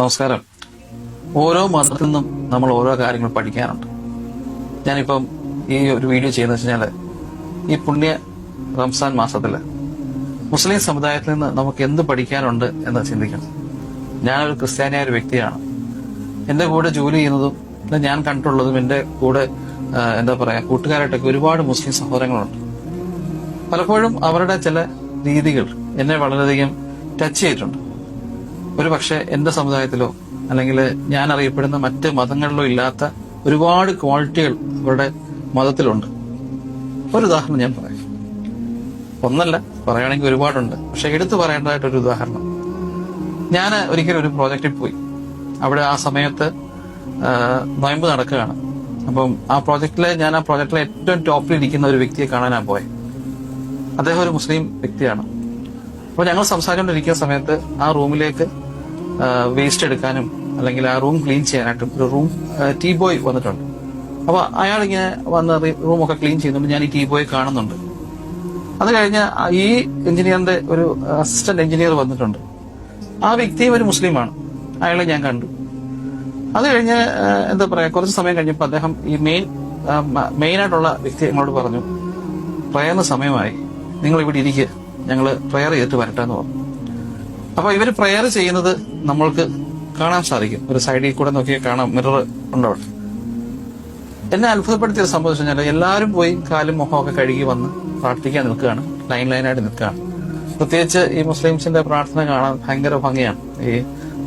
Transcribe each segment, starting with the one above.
നമസ്കാരം. ഓരോ മതത്തിൽ നിന്നും നമ്മൾ ഓരോ കാര്യങ്ങൾ പഠിക്കാനുണ്ട് ഞാനിപ്പം ഈ ഒരു വീഡിയോ ചെയ്യുന്നത് വെച്ചാൽ ഈ പുണ്യ റംസാൻ മാസത്തിൽ മുസ്ലിം സമുദായത്തിൽ നിന്ന് നമുക്ക് എന്ത് പഠിക്കാനുണ്ട് എന്ന് ചിന്തിക്കണം. ഞാനൊരു ക്രിസ്ത്യാനിയായ ഒരു വ്യക്തിയാണ്. എന്റെ കൂടെ ജോലി ചെയ്യുന്നതും ഞാൻ കണ്ടിട്ടുള്ളതും എന്റെ കൂടെ എന്താ പറയാ കൂട്ടുകാരായിട്ടൊക്കെ ഒരുപാട് മുസ്ലിം സഹോദരങ്ങളുണ്ട്. പലപ്പോഴും അവരുടെ ചില രീതികൾ എന്നെ വളരെയധികം ടച്ച് ചെയ്തിട്ടുണ്ട്. ഒരു പക്ഷെ എന്റെ സമുദായത്തിലോ അല്ലെങ്കിൽ ഞാൻ അറിയപ്പെടുന്ന മറ്റ് മതങ്ങളിലോ ഇല്ലാത്ത ഒരുപാട് ക്വാളിറ്റികൾ അവരുടെ മതത്തിലുണ്ട്. ഒരു ഉദാഹരണം ഞാൻ പറയാം. ഒന്നല്ല പറയുകയാണെങ്കിൽ ഒരുപാടുണ്ട്. പക്ഷെ എടുത്തു പറയേണ്ടതായിട്ടൊരു ഉദാഹരണം. ഞാൻ ഒരിക്കലും ഒരു പ്രോജക്റ്റിൽ പോയി. അവിടെ ആ സമയത്ത് നോയമ്പ് നടക്കുകയാണ്. അപ്പം ആ പ്രോജക്റ്റിലെ ഞാൻ ആ പ്രോജക്റ്റിലെ ഏറ്റവും ടോപ്പിൽ ഇരിക്കുന്ന ഒരു വ്യക്തിയെ കാണാനാണ് പോയത് അദ്ദേഹം ഒരു മുസ്ലിം വ്യക്തിയാണ്. അപ്പോൾ ഞങ്ങൾ സംസാരിച്ചുകൊണ്ടിരിക്കുന്ന സമയത്ത് ആ റൂമിലേക്ക് വേസ്റ്റ് എടുക്കാനും അല്ലെങ്കിൽ ആ റൂം ക്ലീൻ ചെയ്യാനായിട്ടും ഒരു റൂം ടീ ബോയ് വന്നിട്ടുണ്ട്. അപ്പൊ അയാൾ ഇങ്ങനെ വന്ന് റൂമൊക്കെ ക്ലീൻ ചെയ്യുന്നുണ്ട്. ഞാൻ ഈ ടീ ബോയ് കാണുന്നുണ്ട്. അത് കഴിഞ്ഞ് ഈ എഞ്ചിനീയറിന്റെ ഒരു അസിസ്റ്റന്റ് എഞ്ചിനീയർ വന്നിട്ടുണ്ട്. ആ വ്യക്തിയും ഒരു മുസ്ലിമാണ്. അയാളെ ഞാൻ കണ്ടു. അത് കഴിഞ്ഞ് എന്താ പറയാ കുറച്ച് സമയം കഴിഞ്ഞപ്പോൾ അദ്ദേഹം ഈ മെയിൻ മെയിൻ ആയിട്ടുള്ള വ്യക്തി എന്നോട് പറഞ്ഞു പ്രയറിന് സമയമായി. നിങ്ങൾ ഇവിടെ ഇരിക്കുക ഞങ്ങൾ പ്രയർ ചെയ്തിട്ട് വരട്ടെ എന്ന് പറഞ്ഞു. അപ്പൊ ഇവർ പ്രയർ ചെയ്യുന്നത് നമ്മൾക്ക് കാണാൻ സാധിക്കും. ഒരു സൈഡിൽ കൂടെ നോക്കിയാൽ കാണാം. മിറർ ഉണ്ടവിടെ എന്നെ അത്ഭുതപ്പെടുത്തിയ ഒരു സംഭവം വെച്ചാൽ എല്ലാവരും പോയി കാലും മുഖമൊക്കെ കഴുകി വന്ന് പ്രാർത്ഥിക്കാൻ നിൽക്കുകയാണ്. ലൈൻ ലൈനായിട്ട് നിൽക്കുകയാണ്. പ്രത്യേകിച്ച് ഈ മുസ്ലിംസിന്റെ പ്രാർത്ഥന കാണാൻ ഭയങ്കര ഭംഗിയാണ്. ഈ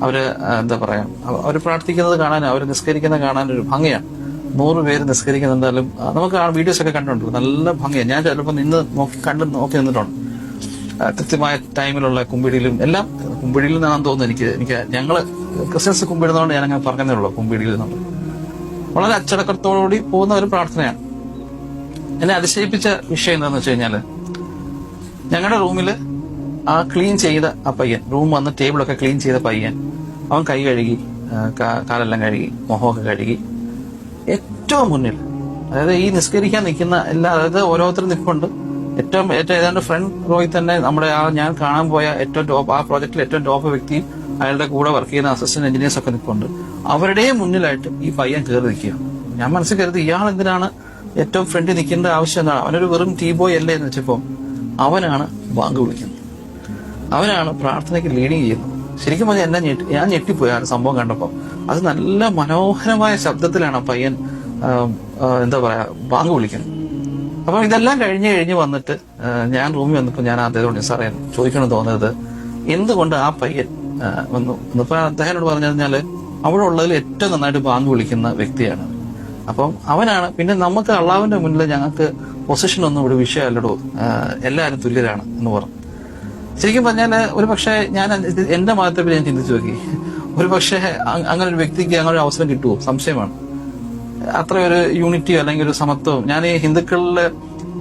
അവർ എന്താ പറയാ അവർ പ്രാർത്ഥിക്കുന്നത് കാണാൻ അവർ നിസ്കരിക്കുന്നത് കാണാൻ ഒരു ഭംഗിയാണ്. നൂറ് പേര് നിസ്കരിക്കുന്നത് എന്തായാലും നമുക്ക് ആ വീഡിയോസ് ഒക്കെ കണ്ടിട്ടുണ്ട്. നല്ല ഭംഗിയാണ് ഞാൻ ചിലപ്പോൾ നിന്ന് നോക്കി കണ്ട് നോക്കി നിന്നിട്ടുണ്ട്. കൃത്യമായ ടൈമിലുള്ള കുമ്പിടിയിലും എല്ലാം കുമ്പിടിയിൽ നിന്നാണെന്ന് തോന്നുന്നു എനിക്ക്. എനിക്ക് ഞങ്ങൾ ക്രിസ്ത്യൻസ് കുമ്പിടുന്നതുകൊണ്ട് ഞാൻ അങ്ങനെ പറഞ്ഞതേ ഉള്ളൂ കുമ്പിടിയിൽ നിന്നുണ്ട് വളരെ അച്ചടക്കത്തോടുകൂടി പോകുന്ന ഒരു പ്രാർത്ഥനയാണ്. എന്നെ അതിശയിപ്പിച്ച വിഷയം എന്താണെന്ന് വെച്ച് കഴിഞ്ഞാൽ ഞങ്ങളുടെ റൂമിൽ ആ ക്ലീൻ ചെയ്ത ആ പയ്യൻ റൂം വന്ന് ടേബിളൊക്കെ ക്ലീൻ ചെയ്ത പയ്യൻ അവൻ കൈ കഴുകി കാലെല്ലാം കഴുകി മുഖമൊക്കെ കഴുകി ഏറ്റവും മുന്നിൽ അതായത് ഈ നിസ്കരിക്കാൻ നിൽക്കുന്ന എല്ലാ അതായത് ഓരോരുത്തരും നിൽപ്പുണ്ട് ഏറ്റവും ഏറ്റവും ഏതാണ്ട് ഫ്രണ്ട് റോയിൽ തന്നെ നമ്മുടെ ആ ഞാൻ കാണാൻ പോയ ഏറ്റവും ടോപ്പ് ആ പ്രോജക്റ്റിൽ ഏറ്റവും ടോപ്പ് വ്യക്തി അയാളുടെ കൂടെ വർക്ക് ചെയ്യുന്ന അസിസ്റ്റന്റ് എഞ്ചിനീയേഴ്സ് ഒക്കെ നിൽക്കുന്നുണ്ട് അവരുടെയും മുന്നിലായിട്ട് ഈ പയ്യൻ കയറി നിൽക്കുക ഞാൻ മനസ്സിൽ കരുതി ഇയാൾ എന്തിനാണ് ഏറ്റവും ഫ്രണ്ടിൽ നിൽക്കേണ്ട ആവശ്യം? എന്താണ്? അവനൊരു വെറും ടീ ബോയ് അല്ലേ? എന്ന് വെച്ചപ്പോൾ അവനാണ് ബാങ്ക് വിളിക്കുന്നത്. അവനാണ് പ്രാർത്ഥനയ്ക്ക് ലീഡിങ് ചെയ്യുന്നത്. ശരിക്കും പറഞ്ഞാൽ എന്നെ ഞെട്ടി ഞാൻ ഞെട്ടിപ്പോയി ആ സംഭവം കണ്ടപ്പോൾ അത് നല്ല മനോഹരമായ ശബ്ദത്തിലാണ് പയ്യൻ എന്താ പറയാ ബാങ്ക് വിളിക്കുന്നത്. അപ്പൊ ഇതെല്ലാം കഴിഞ്ഞ് കഴിഞ്ഞ് വന്നിട്ട് ഞാൻ റൂമിൽ വന്നപ്പോൾ ഞാൻ അദ്ദേഹത്തോട് സാറേ ചോദിക്കണം തോന്നിയത് എന്തുകൊണ്ട് ആ പയ്യൻ വന്നു? ഇന്നിപ്പോ അദ്ദേഹത്തോട് പറഞ്ഞു കഴിഞ്ഞാൽ അവിടെ ഉള്ളതിൽ ഏറ്റവും നന്നായിട്ട് ബാങ്ക് വിളിക്കുന്ന വ്യക്തിയാണ്. അപ്പം അവനാണ് പിന്നെ നമുക്ക് അള്ളാവിന്റെ മുന്നിൽ ഞങ്ങൾക്ക് പൊസിഷൻ ഒന്നും ഇവിടെ വിഷയമല്ലടോ എല്ലാവരും തുല്യരാണ് എന്ന് പറഞ്ഞു. ശരിക്കും പറഞ്ഞാൽ ഒരു പക്ഷേ ഞാൻ എന്റെ മതത്തെ ഞാൻ ചിന്തിച്ചു നോക്കി. ഒരു പക്ഷേ അങ്ങനെ ഒരു വ്യക്തിക്ക് അങ്ങനെ ഒരു അവസരം കിട്ടുമോ സംശയമാണ്. അത്ര ഒരു യൂണിറ്റിയോ അല്ലെങ്കിൽ ഒരു സമത്വം ഞാൻ ഈ ഹിന്ദുക്കളിൽ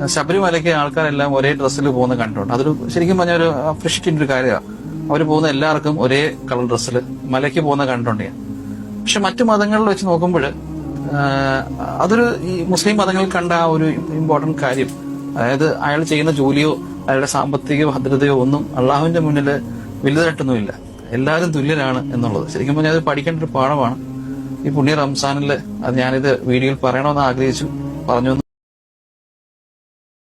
ശബരിമലയ്ക്ക് ആൾക്കാരെല്ലാം ഒരേ ഡ്രസ്സിൽ പോകുന്ന കണ്ടിട്ടുണ്ട്. അതൊരു ശരിക്കും പറഞ്ഞ ഒരു അപ്രിഷ്യേറ്റിന്റെ ഒരു കാര്യമാണ് അവർ പോകുന്ന എല്ലാവർക്കും ഒരേ കളർ ഡ്രസ്സിൽ മലയ്ക്ക് പോകുന്ന കണ്ടിട്ടുണ്ട് ഞാൻ. പക്ഷെ മറ്റു മതങ്ങളിൽ വെച്ച് നോക്കുമ്പോൾ അതൊരു ഈ മുസ്ലിം മതങ്ങളിൽ കണ്ട ആ ഒരു ഇമ്പോർട്ടന്റ് കാര്യം. അതായത് അയാൾ ചെയ്യുന്ന ജോലിയോ അയാളുടെ സാമ്പത്തിക ഭദ്രതയോ ഒന്നും അള്ളാഹുവിന്റെ മുന്നിൽ വലുതായിട്ടൊന്നുമില്ല. എല്ലാവരും തുല്യരാണ് എന്നുള്ളത്. ശരിക്കും പറഞ്ഞാൽ അത് പഠിക്കേണ്ട ഒരു പാഠമാണ്. ഈ പുണ്യ റംസാനിൽ അത് ഞാനിത് വീഡിയോയിൽ പറയണമെന്ന് ആഗ്രഹിച്ചു. പറഞ്ഞു